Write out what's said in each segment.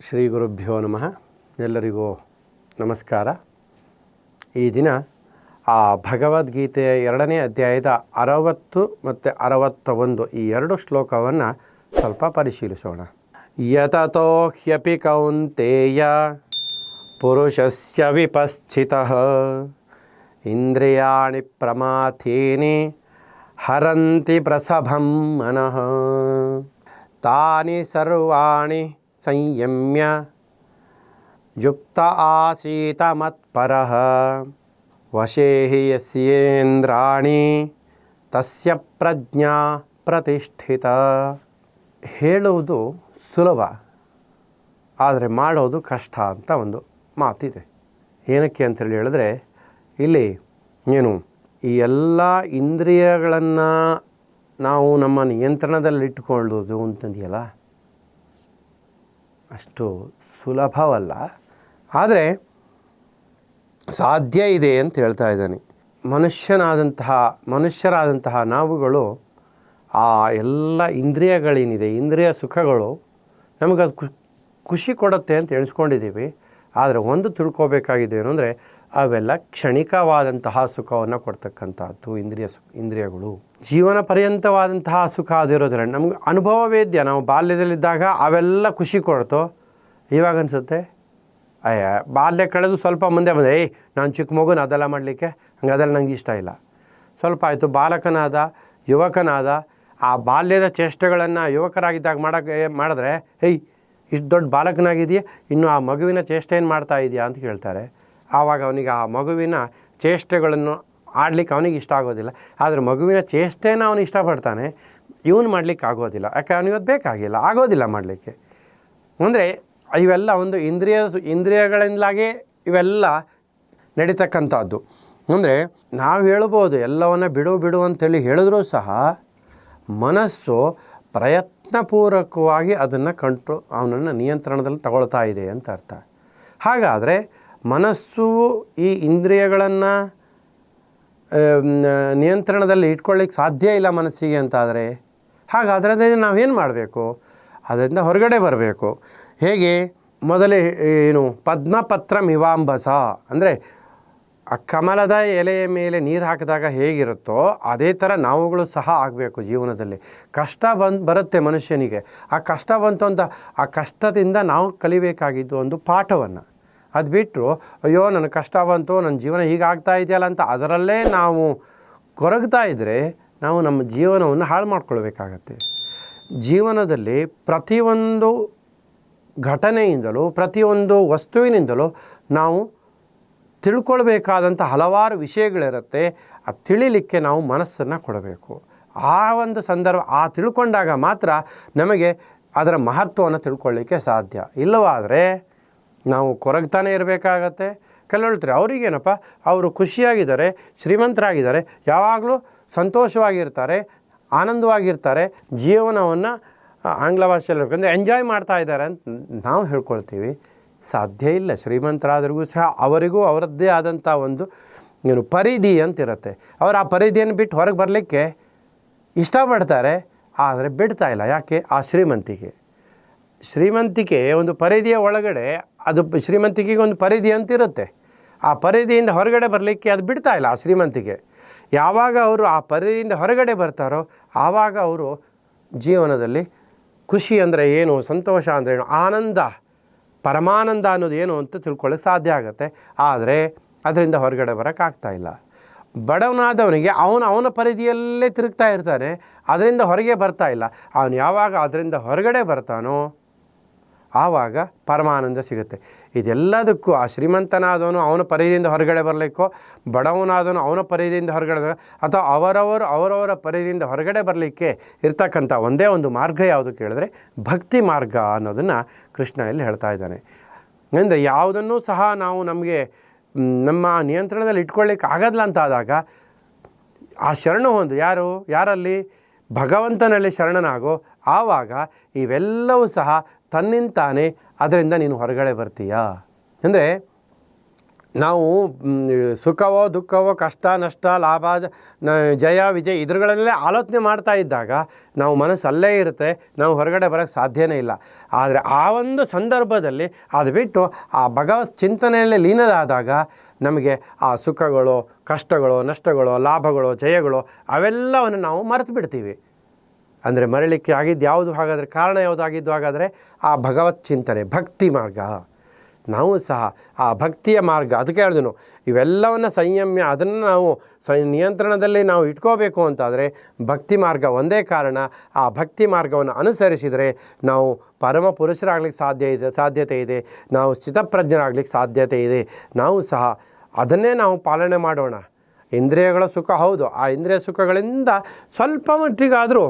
ಶ್ರೀ ಗುರುಭ್ಯೋ ನಮಃ. ಎಲ್ಲರಿಗೂ ನಮಸ್ಕಾರ. ಈ ದಿನ ಆ ಭಗವದ್ಗೀತೆಯ ಎರಡನೇ ಅಧ್ಯಾಯದ ಅರವತ್ತು ಮತ್ತು ಅರವತ್ತ ಒಂದು ಈ ಎರಡು ಶ್ಲೋಕವನ್ನು ಸ್ವಲ್ಪ ಪರಿಶೀಲಿಸೋಣ. ಯತತೋ ಹ್ಯಪಿ ಕೌಂತೇಯ ಪುರುಷಸ್ಯ ವಿಪಶ್ಚಿತ ಇಂದ್ರಿಯಾಣಿ ಪ್ರಮಾಥೇನೆ ಹರಂತಿ ಪ್ರಸಭಂ ಮನಃ. ತಾನಿ ಸರ್ವಾಣಿ ಸಂಯಮ್ಯ ಯುಕ್ತ ಆಸೀತ ಮತ್ಪರ ವಶೇ ಹಿ ಯಸ್ಯೇಂದ್ರಾಣಿ ತಸ್ಯ ಪ್ರಜ್ಞಾ ಪ್ರತಿಷ್ಠಿತ. ಹೇಳುವುದು ಸುಲಭ, ಆದರೆ ಮಾಡೋದು ಕಷ್ಟ ಅಂತ ಒಂದು ಮಾತಿದೆ. ಏನಕ್ಕೆ ಅಂತೇಳಿ ಹೇಳಿದ್ರೆ, ಇಲ್ಲಿ ಏನು, ಈ ಎಲ್ಲ ಇಂದ್ರಿಯಗಳನ್ನು ನಾವು ನಮ್ಮ ನಿಯಂತ್ರಣದಲ್ಲಿಟ್ಟುಕೊಳ್ಳೋದು ಅಂತಂದೆಯಲ್ಲ ಅಷ್ಟು ಸುಲಭವಲ್ಲ. ಆದರೆ ಸಾಧ್ಯ ಇದೆ ಅಂತ ಹೇಳ್ತಾ ಇದ್ದಾನೆ. ಮನುಷ್ಯನಾದಂತಹ, ಮನುಷ್ಯರಾದಂತಹ ನಾವುಗಳು ಆ ಎಲ್ಲ ಇಂದ್ರಿಯಗಳೇನಿದೆ, ಇಂದ್ರಿಯ ಸುಖಗಳು ನಮಗದು ಖುಷಿ ಕೊಡುತ್ತೆ ಅಂತ ಎಣಿಸ್ಕೊಂಡಿದ್ದೀವಿ. ಆದರೆ ಒಂದು ತಿಳ್ಕೊಬೇಕಾಗಿದೆ ಏನು ಅಂದರೆ ಅವೆಲ್ಲ ಕ್ಷಣಿಕವಾದಂತಹ ಸುಖವನ್ನು ಕೊಡ್ತಕ್ಕಂಥದ್ದು ಇಂದ್ರಿಯ ಸುಖ ಇಂದ್ರಿಯಗಳು. ಜೀವನ ಪರ್ಯಂತವಾದಂತಹ ಸುಖ ಅದಿರೋದ್ರಿಂದ ನಮ್ಗೆ ಅನುಭವ ವೇದ್ಯ, ನಾವು ಬಾಲ್ಯದಲ್ಲಿದ್ದಾಗ ಅವೆಲ್ಲ ಖುಷಿ ಕೊಡ್ತೋ? ಇವಾಗ ಅನಿಸುತ್ತೆ? ಅಯ್ಯ, ಬಾಲ್ಯ ಕಳೆದು ಸ್ವಲ್ಪ ಮುಂದೆ ಬಂದೆ, ಏಯ್, ನಾನು ಚಿಕ್ಕ ಮಗುನ ಅದೆಲ್ಲ ಮಾಡಲಿಕ್ಕೆ? ಹಂಗೆ ಅದೆಲ್ಲ ನಂಗೆ ಇಷ್ಟ ಇಲ್ಲ. ಸ್ವಲ್ಪ ಆಯಿತು, ಬಾಲಕನಾದ, ಯುವಕನಾದ, ಆ ಬಾಲ್ಯದ ಚೇಷ್ಟೆಗಳನ್ನು ಯುವಕರಾಗಿದ್ದಾಗ ಮಾಡೋಕ್ಕೆ ಮಾಡಿದ್ರೆ, ಏಯ್, ಇಷ್ಟು ದೊಡ್ಡ ಬಾಲಕನಾಗಿದೆಯಾ ಇನ್ನು ಆ ಮಗುವಿನ ಚೇಷ್ಟೆ ಏನು ಮಾಡ್ತಾ ಇದೆಯಾ? ಅಂತ ಕೇಳ್ತಾರೆ. ಆವಾಗ ಅವನಿಗೆ ಆ ಮಗುವಿನ ಚೇಷ್ಟೆಗಳನ್ನು ಆಡ್ಲಿಕ್ಕೆ ಅವನಿಗೆ ಇಷ್ಟ ಆಗೋದಿಲ್ಲ. ಆದರೆ ಮಗುವಿನ ಚೇಷ್ಟೆನ ಅವನು ಇಷ್ಟಪಡ್ತಾನೆ. ಇವನು ಮಾಡಲಿಕ್ಕೆ ಆಗೋದಿಲ್ಲ. ಯಾಕೆ? ಅವನಿಗೆ ಬೇಕಾಗಿಲ್ಲ. ಆಗೋದಿಲ್ಲ ಮಾಡಲಿಕ್ಕೆ. ಅಂದರೆ ಇವೆಲ್ಲ ಒಂದು ಇಂದ್ರಿಯ ಇಂದ್ರಿಯಗಳಿಂದಲಾಗೇ ಇವೆಲ್ಲ ನಡೀತಕ್ಕಂಥದ್ದು. ಅಂದರೆ ನಾವು ಹೇಳ್ಬೋದು, ಎಲ್ಲವನ್ನ ಬಿಡು ಬಿಡು ಅಂತೇಳಿ ಹೇಳಿದ್ರೂ ಸಹ ಮನಸ್ಸು ಪ್ರಯತ್ನಪೂರ್ವಕವಾಗಿ ಅದನ್ನು ಕಂಟ್ರೋ, ಅವನನ್ನು ನಿಯಂತ್ರಣದಲ್ಲಿ ತಗೊಳ್ತಾ ಇದೆ ಅಂತ ಅರ್ಥ. ಹಾಗಾದರೆ ಮನಸ್ಸು ಈ ಇಂದ್ರಿಯಗಳನ್ನು ನಿಯಂತ್ರಣದಲ್ಲಿ ಇಟ್ಕೊಳ್ಳಿಕ್ಕೆ ಸಾಧ್ಯ ಇಲ್ಲ ಮನಸ್ಸಿಗೆ ಅಂತಾದರೆ ಹಾಗಾದರೆ ನಾವೇನು ಮಾಡಬೇಕು? ಅದರಿಂದ ಹೊರಗಡೆ ಬರಬೇಕು. ಹೇಗೆ? ಮೊದಲೇ ಏನು, ಪದ್ಮಪತ್ರ ಮಿವಾಂಬಸ. ಅಂದರೆ ಆ ಕಮಲದ ಎಲೆಯ ಮೇಲೆ ನೀರು ಹಾಕಿದಾಗ ಹೇಗಿರುತ್ತೋ ಅದೇ ಥರ ನಾವುಗಳು ಸಹ ಆಗಬೇಕು ಜೀವನದಲ್ಲಿ. ಕಷ್ಟ ಬಂದು, ಬರುತ್ತೆ ಮನುಷ್ಯನಿಗೆ. ಆ ಕಷ್ಟ ಬಂತು ಅಂತ, ಆ ಕಷ್ಟದಿಂದ ನಾವು ಕಲಿಬೇಕಾಗಿದ್ದು ಒಂದು ಪಾಠವನ್ನು. ಅದು ಬಿಟ್ಟರು ಅಯ್ಯೋ ನನಗೆ ಕಷ್ಟ ಬಂತು, ನನ್ನ ಜೀವನ ಹೀಗಾಗ್ತಾ ಇದೆಯಲ್ಲ ಅಂತ ಅದರಲ್ಲೇ ನಾವು ಕೊರಗ್ತಾ ಇದ್ದರೆ ನಾವು ನಮ್ಮ ಜೀವನವನ್ನು ಹಾಳು ಮಾಡ್ಕೊಳ್ಬೇಕಾಗತ್ತೆ. ಜೀವನದಲ್ಲಿ ಪ್ರತಿಯೊಂದು ಘಟನೆಯಿಂದಲೂ, ಪ್ರತಿಯೊಂದು ವಸ್ತುವಿನಿಂದಲೂ ನಾವು ತಿಳ್ಕೊಳ್ಬೇಕಾದಂಥ ಹಲವಾರು ವಿಷಯಗಳಿರುತ್ತೆ. ಆ ತಿಳಿಲಿಕ್ಕೆ ನಾವು ಮನಸ್ಸನ್ನು ಕೊಡಬೇಕು. ಆ ಒಂದು ಸಂದರ್ಭ, ಆ ತಿಳ್ಕೊಂಡಾಗ ಮಾತ್ರ ನಮಗೆ ಅದರ ಮಹತ್ವವನ್ನು ತಿಳ್ಕೊಳ್ಳಿಕ್ಕೆ ಸಾಧ್ಯ. ಇಲ್ಲವಾದರೆ ನಾವು ಕೊರಗ್ತಾನೆ ಇರಬೇಕಾಗತ್ತೆ? ಕೆಲವೊಳ್ತಾರೆ ಅವರಿಗೇನಪ್ಪ? ಅವರು ಖುಷಿಯಾಗಿದ್ದಾರೆ, ಶ್ರೀಮಂತರಾಗಿದ್ದಾರೆ, ಯಾವಾಗಲೂ ಸಂತೋಷವಾಗಿರ್ತಾರೆ, ಆನಂದವಾಗಿರ್ತಾರೆ, ಜೀವನವನ್ನು ಆಂಗ್ಲ ಭಾಷೆಯಲ್ಲಿ ಹೇಳ್ಕೊಂಡು ಎಂಜಾಯ್ ಮಾಡ್ತಾ ಇದ್ದಾರೆ ಅಂತ ನಾವು ಹೇಳ್ಕೊಳ್ತೀವಿ. ಸಾಧ್ಯ ಇಲ್ಲ, ಶ್ರೀಮಂತರಾದ್ರಿಗೂ ಸಹ ಅವರಿಗೂ ಅವರದ್ದೇ ಆದಂಥ ಒಂದು, ಏನು ಪರಿಧಿ ಅಂತಿರುತ್ತೆ. ಅವರು ಆ ಪರಿಧಿಯನ್ನು ಬಿಟ್ಟು ಹೊರಗೆ ಬರಲಿಕ್ಕೆ ಇಷ್ಟಪಡ್ತಾರೆ, ಆದರೆ ಬಿಡ್ತಾ ಇಲ್ಲ. ಯಾಕೆ? ಆ ಶ್ರೀಮಂತಿಕೆ ಶ್ರೀಮಂತಿಕೆ ಒಂದು ಪರಿಧಿಯ ಒಳಗಡೆ ಅದು ಶ್ರೀಮಂತಿಕೆಗೆ ಒಂದು ಪರಿಧಿ ಅಂತಿರುತ್ತೆ. ಆ ಪರಿಧಿಯಿಂದ ಹೊರಗಡೆ ಬರಲಿಕ್ಕೆ ಅದು ಬಿಡ್ತಾ ಇಲ್ಲ ಆ ಶ್ರೀಮಂತಿಕೆ. ಯಾವಾಗ ಅವರು ಆ ಪರಿಧಿಯಿಂದ ಹೊರಗಡೆ ಬರ್ತಾರೋ ಆವಾಗ ಅವರು ಜೀವನದಲ್ಲಿ ಖುಷಿ ಅಂದರೆ ಏನು, ಸಂತೋಷ ಅಂದರೆ ಏನು, ಆನಂದ, ಪರಮಾನಂದ ಅನ್ನೋದು ಏನು ಅಂತ ತಿಳ್ಕೊಳ್ಳೋಕೆ ಸಾಧ್ಯ ಆಗುತ್ತೆ. ಆದರೆ ಅದರಿಂದ ಹೊರಗಡೆ ಬರೋಕ್ಕಾಗ್ತಾ ಇಲ್ಲ. ಬಡವನಾದವನಿಗೆ ಅವನು ಅವನ ಪರಿಧಿಯಲ್ಲೇ ತಿರುಗ್ತಾ ಇರ್ತಾನೆ, ಅದರಿಂದ ಹೊರಗೆ ಬರ್ತಾ ಇಲ್ಲ. ಅವನು ಯಾವಾಗ ಅದರಿಂದ ಹೊರಗಡೆ ಬರ್ತಾನೋ ಆವಾಗ ಪರಮಾನಂದ ಸಿಗುತ್ತೆ. ಇದೆಲ್ಲದಕ್ಕೂ ಆ ಶ್ರೀಮಂತನಾದವನು ಅವನ ಪರಿಧಿಯಿಂದ ಹೊರಗಡೆ ಬರಲಿಕ್ಕೋ, ಬಡವನಾದವನು ಅವನ ಪರಿಧಿಯಿಂದ ಹೊರಗಡೆ ಅಥವಾ ಅವರವರು ಅವರವರ ಪರಿಧಿಯಿಂದ ಹೊರಗಡೆ ಬರಲಿಕ್ಕೆ ಇರ್ತಕ್ಕಂಥ ಒಂದೇ ಒಂದು ಮಾರ್ಗ ಯಾವುದು ಕೇಳಿದ್ರೆ ಭಕ್ತಿ ಮಾರ್ಗ ಅನ್ನೋದನ್ನು ಕೃಷ್ಣ ಇಲ್ಲಿ ಹೇಳ್ತಾ ಇದ್ದಾನೆ. ಅಂದರೆ ಯಾವುದನ್ನು ಸಹ ನಾವು ನಮಗೆ ನಮ್ಮ ನಿಯಂತ್ರಣದಲ್ಲಿ ಇಟ್ಕೊಳ್ಳಿಕ್ಕೆ ಆಗಲ್ಲ ಅಂತ ಆದಾಗ ಆ ಶರಣು ಒಂದು ಯಾರು? ಯಾರಲ್ಲಿ? ಭಗವಂತನಲ್ಲಿ ಶರಣನಾಗೋ. ಆವಾಗ ಇವೆಲ್ಲವೂ ಸಹ ತನ್ನಿಂತಾನೆ ಅದರಿಂದ ನೀನು ಹೊರಗಡೆ ಬರ್ತೀಯಾ? ಅಂದರೆ ನಾವು ಸುಖವೋ ದುಃಖವೋ ಕಷ್ಟ ನಷ್ಟ ಲಾಭ ಜಯ ವಿಜಯ ಇದ್ರಗಳಲ್ಲೇ ಆಲೋಚನೆ ಮಾಡ್ತಾ ಇದ್ದಾಗ ನಾವು ಮನಸ್ಸು ಅಲ್ಲೇ ಇರುತ್ತೆ, ನಾವು ಹೊರಗಡೆ ಬರೋಕ್ಕೆ ಸಾಧ್ಯನೇ ಇಲ್ಲ. ಆದರೆ ಆ ಒಂದು ಸಂದರ್ಭದಲ್ಲಿ ಅದು ಬಿಟ್ಟು ಆ ಭಗವತ್ ಚಿಂತನೆಯಲ್ಲಿ ಲೀನದಾದಾಗ ನಮಗೆ ಆ ಸುಖಗಳು, ಕಷ್ಟಗಳು, ನಷ್ಟಗಳು, ಲಾಭಗಳು, ಜಯಗಳು ಅವೆಲ್ಲವನ್ನು ನಾವು ಮರೆತು ಬಿಡ್ತೀವಿ ಅಂದರೆ ಮರಳಿಕ್ಕೆ ಆಗಿದ್ದು ಯಾವುದು ಹಾಗಾದರೆ ಕಾರಣ ಯಾವುದಾಗಿದ್ದು ಹಾಗಾದರೆ ಆ ಭಗವತ್ ಚಿಂತನೆ, ಭಕ್ತಿ ಮಾರ್ಗ. ನಾವು ಸಹ ಆ ಭಕ್ತಿಯ ಮಾರ್ಗ, ಅದಕ್ಕೆ ಹೇಳಿದನು, ಇವೆಲ್ಲವನ್ನು ಸಂಯಮ್ಯ, ಅದನ್ನು ನಾವು ಸ ನಿಯಂತ್ರಣದಲ್ಲಿ ನಾವು ಇಟ್ಕೋಬೇಕು ಅಂತಾದರೆ ಭಕ್ತಿ ಮಾರ್ಗ ಒಂದೇ ಕಾರಣ, ಆ ಭಕ್ತಿ ಮಾರ್ಗವನ್ನು ಅನುಸರಿಸಿದರೆ ನಾವು ಪರಮ ಪುರುಷರಾಗ್ಲಿಕ್ಕೆ ಸಾಧ್ಯ ಇದೆ, ಸಾಧ್ಯತೆ ಇದೆ, ನಾವು ಸ್ಥಿತಪ್ರಜ್ಞರಾಗ್ಲಿಕ್ಕೆ ಸಾಧ್ಯತೆ ಇದೆ, ನಾವು ಸಹ ಅದನ್ನೇ ನಾವು ಪಾಲನೆ ಮಾಡೋಣ. ಇಂದ್ರಿಯಗಳ ಸುಖ ಹೌದು, ಆ ಇಂದ್ರಿಯ ಸುಖಗಳಿಂದ ಸ್ವಲ್ಪ ಮಟ್ಟಿಗಾದರೂ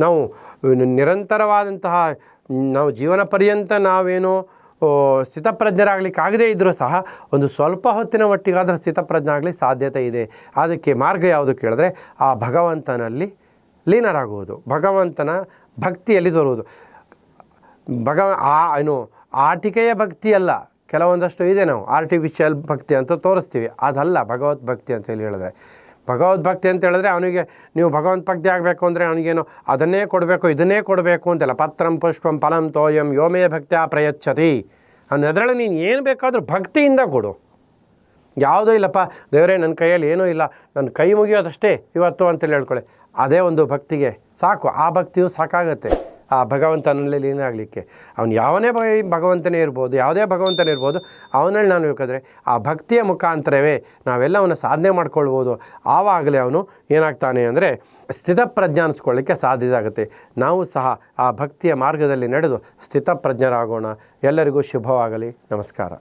ನಾವು ನಿರಂತರವಾದಂತಹ, ನಾವು ಜೀವನ ಪರ್ಯಂತ ನಾವೇನು ಸ್ಥಿತಪ್ರಜ್ಞರಾಗಲಿಕ್ಕಾಗದೇ ಇದ್ದರೂ ಸಹ, ಒಂದು ಸ್ವಲ್ಪ ಹೊತ್ತಿನ ಮಟ್ಟಿಗಾದರೂ ಸ್ಥಿತಪ್ರಜ್ಞೆ ಆಗಲಿಕ್ಕೆ ಸಾಧ್ಯತೆ ಇದೆ. ಅದಕ್ಕೆ ಮಾರ್ಗ ಯಾವುದು ಕೇಳಿದ್ರೆ, ಆ ಭಗವಂತನಲ್ಲಿ ಲೀನರಾಗುವುದು. ಭಗವಂತನ ಭಕ್ತಿಯಲ್ಲಿ ತೋರುವುದು. ಭಗವ ಆ, ಏನು, ಆಟಿಕೆಯ ಭಕ್ತಿಯಲ್ಲ. ಕೆಲವೊಂದಷ್ಟು ಇದೆ ನಾವು. ಆರ್ಟಿಫಿಷಿಯಲ್ ಭಕ್ತಿ ಅಂತ ತೋರಿಸ್ತೀವಿ. ಅದಲ್ಲ ಭಗವತ್ ಭಕ್ತಿ ಅಂತ ಹೇಳಿ ಹೇಳಿದ್ರೆ. ಭಗವದ್ ಭಕ್ತಿ ಅಂತ ಹೇಳಿದ್ರೆ ಅವನಿಗೆ ನೀವು ಭಗವಂತ ಭಕ್ತಿ ಆಗಬೇಕು ಅಂದರೆ ಅವನಿಗೇನು ಅದನ್ನೇ ಕೊಡಬೇಕು, ಇದನ್ನೇ ಕೊಡಬೇಕು ಅಂತೆಲ್ಲ. ಪತ್ರಂ ಪುಷ್ಪಂ ಫಲಂ ತೋಯಂ ಯೋಮೇ ಆ ಪ್ರಯಚ್ಛತಿ. ಅನ್ನೋದ್ರಲ್ಲಿ ನೀನು ಏನು ಬೇಕಾದರೂ ಭಕ್ತಿಯಿಂದ ಕೊಡು. ಯಾವುದೂ ಇಲ್ಲಪ್ಪ, ದೇವರೇ ನನ್ನ ಕೈಯಲ್ಲಿ ಏನೂ ಇಲ್ಲ ನನ್ನ ಕೈ ಮುಗಿಯೋದಷ್ಟೇ ಇವತ್ತು ಅಂತೇಳಿ ಹೇಳ್ಕೊಳ್ಳಿ ಅದೇ ಒಂದು ಭಕ್ತಿಗೆ ಸಾಕು. ಆ ಭಕ್ತಿಯು ಸಾಕಾಗತ್ತೆ. ಆ ಭಗವಂತನಲ್ಲಿ ಲೀನ ಆಗಲಿಕ್ಕೆ ಅವನು ಯಾವನೇ ಭಗ ಭಗವಂತನೇ ಇರ್ಬೋದು, ಯಾವುದೇ ಭಗವಂತನೇ ಇರ್ಬೋದು, ಅವನಲ್ಲಿ ನಾನು ಬೇಕಾದರೆ ಆ ಭಕ್ತಿಯ ಮುಖಾಂತರವೇ ನಾವೆಲ್ಲವನ್ನು ಸಾಧನೆ ಮಾಡ್ಕೊಳ್ಬೋದು. ಆವಾಗಲೇ ಅವನು ಏನಾಗ್ತಾನೆ ಅಂದರೆ ಸ್ಥಿತಪ್ರಜ್ಞ ಅನಿಸ್ಕೊಳ್ಳಿಕ್ಕೆ ಸಾಧ್ಯ ಆಗುತ್ತೆ ನಾವು ಸಹ ಆ ಭಕ್ತಿಯ ಮಾರ್ಗದಲ್ಲಿ ನಡೆದು ಸ್ಥಿತಪ್ರಜ್ಞರಾಗೋಣ ಎಲ್ಲರಿಗೂ ಶುಭವಾಗಲಿ. ನಮಸ್ಕಾರ.